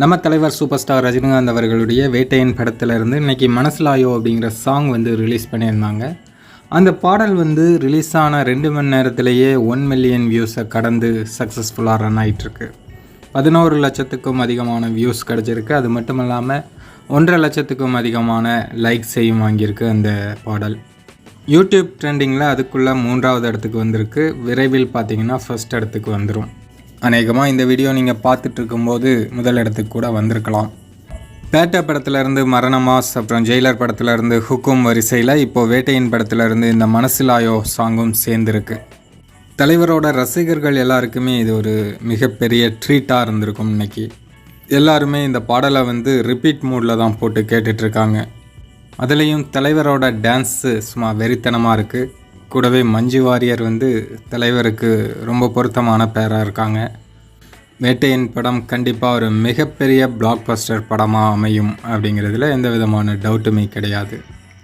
நம்ம தலைவர் super star Rajinikanth அவர்களுடைய வேட்டையன் படத்திலிருந்து இன்னைக்கு மனசிலாயோ அப்படிங்கிற சாங் வந்து ரிலீஸ் பண்ணியிருந்தாங்க. அந்த பாடல் வந்து ரிலீஸ் ஆன ரெண்டு மணி நேரத்திலேயே ஒன் மில்லியன் வியூஸை கடந்து சக்ஸஸ்ஃபுல்லாக ரன் ஆகிட்டுருக்கு பதினோரு லட்சத்துக்கும் அதிகமான வியூஸ் கிடச்சிருக்கு. அது மட்டும் இல்லாமல் ஒன்றரை லட்சத்துக்கும் அதிகமான லைக்ஸையும் வாங்கியிருக்கு அந்த பாடல். யூடியூப் ட்ரெண்டிங்கில் அதுக்குள்ளே மூன்றாவது இடத்துக்கு வந்திருக்கு. விரைவில் பார்த்தீங்கன்னா ஃபஸ்ட் இடத்துக்கு வந்துடும் அநேகமாக இந்த வீடியோ நீங்கள் பார்த்துட்டு இருக்கும்போது முதல் இடத்துக்கு கூட வந்திருக்கலாம். பேட்டை படத்துலேருந்து மரணமாஸ் அப்புறம் ஜெயிலர் படத்துலேருந்து ஹுக்கும் வரிசையில் இப்போ வேட்டையின் படத்துலேருந்து இந்த மனசிலாயோ சாங்கும் சேர்ந்துருக்கு. தலைவரோட ரசிகர்கள் எல்லாருக்குமே இது ஒரு மிகப்பெரிய ட்ரீட்டாக இருந்திருக்கும் இன்னைக்கு. எல்லாருமே இந்த பாடலை வந்து ரிப்பீட் மூடில் தான் போட்டு கேட்டுட்ருக்காங்க அதுலேயும் தலைவரோட டான்ஸு சும்மா வெறித்தனமாக இருக்குது கூடவே மஞ்சு வாரியர் வந்து தலைவருக்கு ரொம்ப பொருத்தமான பேராக இருக்காங்க. வேட்டையின் படம் கண்டிப்பாக ஒரு மிகப்பெரிய பிளாக் பஸ்டர் படமாக அமையும் அப்படிங்கிறதுல எந்த விதமான டவுட்டுமே கிடையாது.